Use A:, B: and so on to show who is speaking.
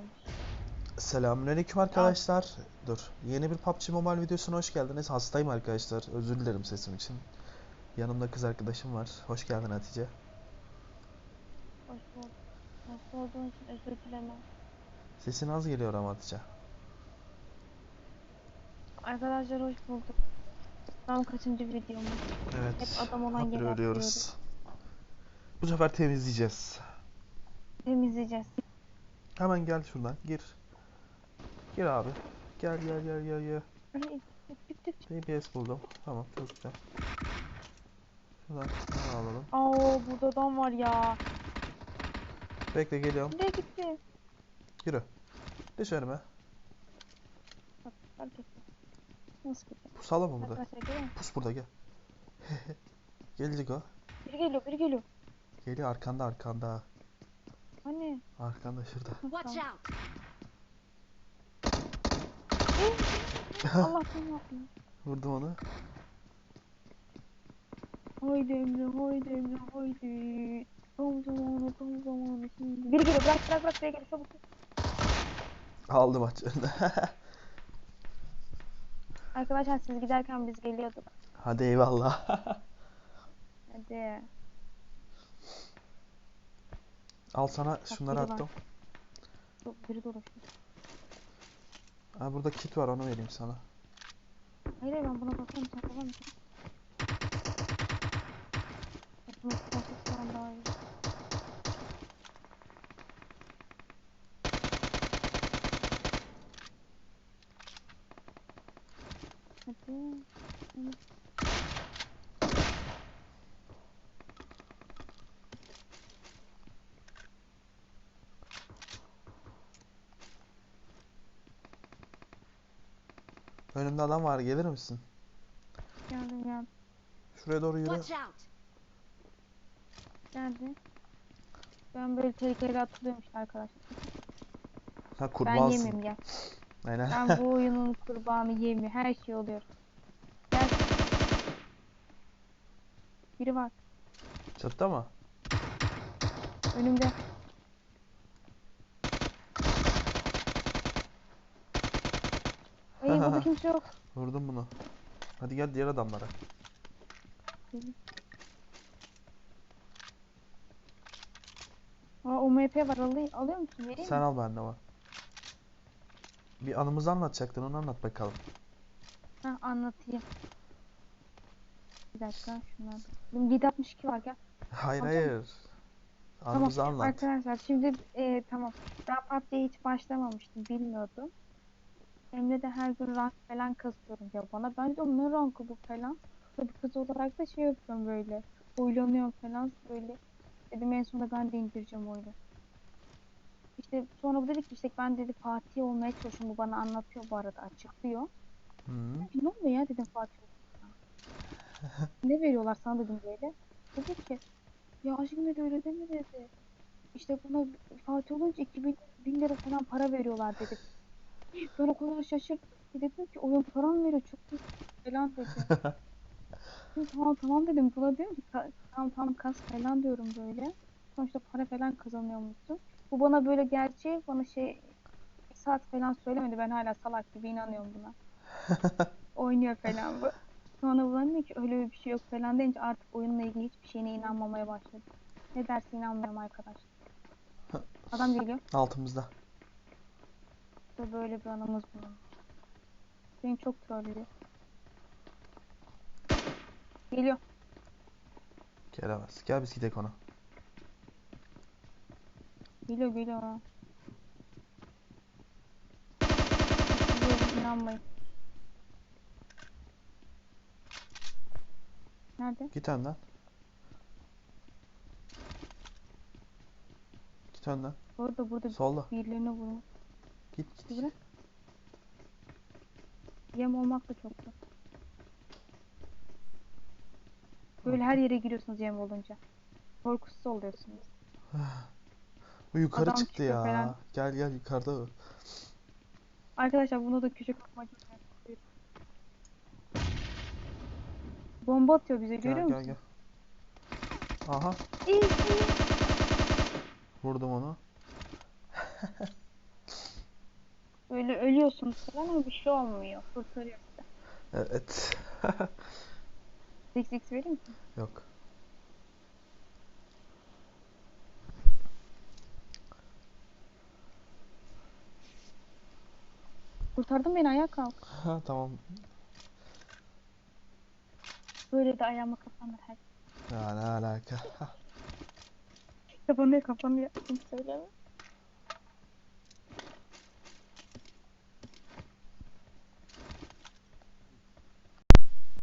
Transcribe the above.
A: geliyormuş.
B: Selamünaleyküm arkadaşlar. Dur. Yeni bir PUBG Mobile videosuna hoş geldiniz. Hastayım arkadaşlar. Özür dilerim sesim için. Yanımda kız arkadaşım var. Hoş geldin Hatice.
A: Hoş bulduk. Hasta için özür dilemem.
B: Sesin az geliyor ama Hatice.
A: Arkadaşlar hoş bulduk. Tam kaçıncı videomuz?
B: Evet.
A: Hep adam olan
B: ölüyoruz. Bu sefer temizleyeceğiz.
A: Temizleyeceğiz.
B: Hemen gel şuradan. Gir. Gir abi. Gel gel gel gel gel. DBS buldum. Tamam çok güzel. Şuradan şunu alalım.
A: Aa burada adam var ya.
B: Bekle geliyorum.
A: Nereye gitti?
B: Yürü. Düş önüme.
A: Bak fark ettim. Nasıl gitti?
B: Pusalım mı burada? Pus burada gel. Gelecek o.
A: Biri geliyor biri geliyor.
B: Geliyor arkanda arkanda.
A: Hani?
B: Arkanda şurada.
C: Watch out!
A: Allah seni yapma.
B: Vurdum onu.
A: Haydi Emre haydi Emre haydi. Tam zamanı tam zamanı şimdi. Biri geliyor bırak bırak bırak biri geliyor çabuk.
B: Aldım maç.
A: Arkadaşlar siz giderken biz geliyorduk.
B: Hadi eyvallah.
A: Hadi.
B: Al sana şunları
A: biri var.
B: attım.
A: Çok biri dolaşıyor.
B: Ha burada kit var onu vereyim sana.
A: Hayır hayır, ben buna bakarım sen tamam mısın? Bunu tutması şu an daha iyi. Hadi. Hadi.
B: Önümde adam var gelir misin?
A: Geldim geldim.
B: Şuraya doğru yürü.
C: Watch out!
A: Geldim. Ben böyle tehlikeli atılıyorum işte arkadaşlar.
B: Ha
A: Ben
B: kurbağasın.
A: yemeyeyim gel.
B: Aynen.
A: Ben bu oyunun kurbanı yemiyor. Her şey oluyor. Gel. Biri var.
B: Çatıda mı?
A: Önümde. Burada kimse yok.
B: Vurdum bunu. Hadi gel diğer adamlara.
A: Aa UMP var alıyor, alıyor musun? Vereyim
B: Sen
A: mi?
B: al bende var. Bir anımızı anlatacaktın onu anlat bakalım.
A: Ha anlatayım. Bir dakika şunlar. Benim 762 var gel.
B: Hayır
A: Anlatayım
B: hayır. Anımızı anlat.
A: Arkadaşlar şimdi e, tamam. Ben PUBG'ye hiç başlamamıştım. Bilmiyordum. Emre de her gün rank falan kasıyorum ya bana. Ben de ne rankı bu falan. Tabii kız olarak da şey yapıyorum böyle. Oylanıyorum falan böyle. Dedim en sonunda ben de indireceğim oyunu. İşte sonra bu dedi ki işte ben dedi Fatih olmaya çalışıyorum. Bu bana anlatıyor bu arada açıklıyor.
B: Hı.
A: Ne oluyor ya dedim Fatih ne veriyorlar sana dedim böyle. Dedi ki ya aşkım dedi öyle deme dedi. İşte buna Fatih olunca 2000 bin lira falan para veriyorlar dedi. Ben o kadar şaşırdım ki dedim ki oyun param veriyor çok iyi falan dedi. Tamam tamam dedim buna diyorum ki "Ta- tamam tamam kas falan diyorum böyle. Sonuçta para falan kazanıyormuşsun. Bu bana böyle gerçeği bana şey bir saat falan söylemedi. Ben hala salak gibi inanıyorum buna. Oynuyor falan bu. Sonra bana dedi ki öyle bir şey yok falan deyince artık oyunla ilgili hiçbir şeyine inanmamaya başladım. Ne derse inanmıyorum arkadaş. Adam geliyor.
B: Altımızda.
A: İşte böyle bir anımız bulunmuş. Beni çok trollüyor. Geliyor.
B: Gelemez. Gel biz gidelim ona.
A: Geliyor geliyor. ha. İnanmayın. Nerede?
B: Git önden. Git önden.
A: Burada burada
B: Solda.
A: birilerine vurmuş.
B: Git git.
A: Biri. Yem olmak da çok zor. Böyle her yere giriyorsunuz yem olunca. Korkusuz oluyorsunuz.
B: Bu yukarı
A: Adam
B: çıktı ya.
A: falan.
B: Gel gel yukarıda.
A: Arkadaşlar buna da köşe kapmacı Bomba atıyor bize görüyor
B: Gel gel
A: musun?
B: gel. Aha
A: İyi iyi.
B: vurdum onu.
A: böyle ölüyorsun falan ama bir şey olmuyor. Kurtarıyor sizi.
B: Evet.
A: 6x vereyim mi?
B: Yok.
A: Kurtardın beni ayağa kalk.
B: Ha, tamam.
A: Böyle de ayağıma kapanır her
B: Ya ne alaka?
A: Kapanıyor kapanıyor. Kim söyleme.